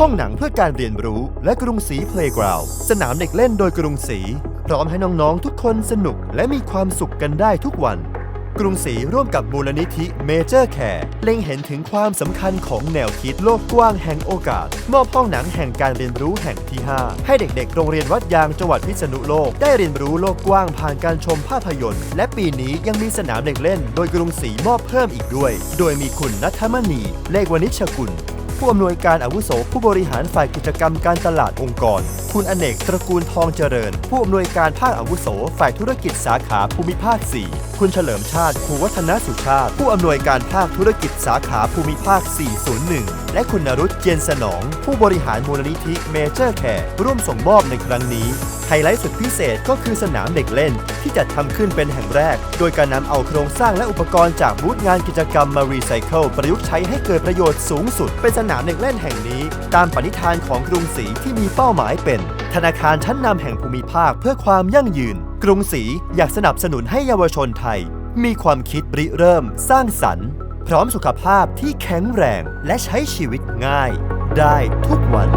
ห้องหนังเพื่อการเรียนรู้และกรุงศรีเพลย์กราวด์สนามเด็กเล่นโดยกรุงศรีพร้อมให้น้องๆ ทุกคนสนุกและมีความสุขกันได้ทุกวัน กรุงศรีร่วมกับมูลนิธิเมเจอร์แคร์เล็งเห็นถึงความสำคัญของแนวคิดโลกกว้างแห่งโอกาส มอบห้องหนังแห่งการเรียนรู้แห่งที่ 5 ให้เด็กๆ โรงเรียนวัดยางจังหวัดพิษณุโลกได้เรียนรู้โลกกว้างผ่านการชมภาพยนตร์ และปีนี้ยังมีสนามเด็กเล่น โดยกรุงศรีมอบเพิ่มอีกด้วย โดยมีคุณนัทมณีเลขวณิชกุล ผู้อำนวยการอาวุโสผู้บริหารฝ่ายกิจกรรมการตลาดองค์กร คุณอเนกตระกูลทองเจริญ ผู้อำนวยการภาคอาวุโสฝ่ายธุรกิจสาขาภูมิภาค 4 คุณเฉลิมชาติภูวัฒนสุชาติ ผู้อำนวยการภาคธุรกิจสาขาภูมิภาค 401 และคุณนรุชเจนสนอง ผู้บริหารมูลนิธิเมเจอร์แคร์ร่วมส่งมอบในครั้งนี้ ไฮไลท์สุดพิเศษก็คือสนามเด็กเล่น ที่จัดทำขึ้นเป็นแห่งแรก โดยการนำเอาโครงสร้างและอุปกรณ์จากบูธงานกิจกรรมมารีไซเคิลประยุกต์ใช้ให้เกิดประโยชน์สูงสุด เป็นสนามเด็กเล่นแห่งนี้ ตามปณิธานของกรุงศรีที่มีเป้าหมายเป็น ธนาคารชั้นนำแห่งภูมิภาคเพื่อความยั่งยืน กรุงศรีอยากสนับสนุนให้เยาวชนไทย มีความคิดริเริ่ม สร้างสรรค์ พร้อมสุขภาพที่แข็งแรงและใช้ชีวิตง่าย ได้ทุกวัน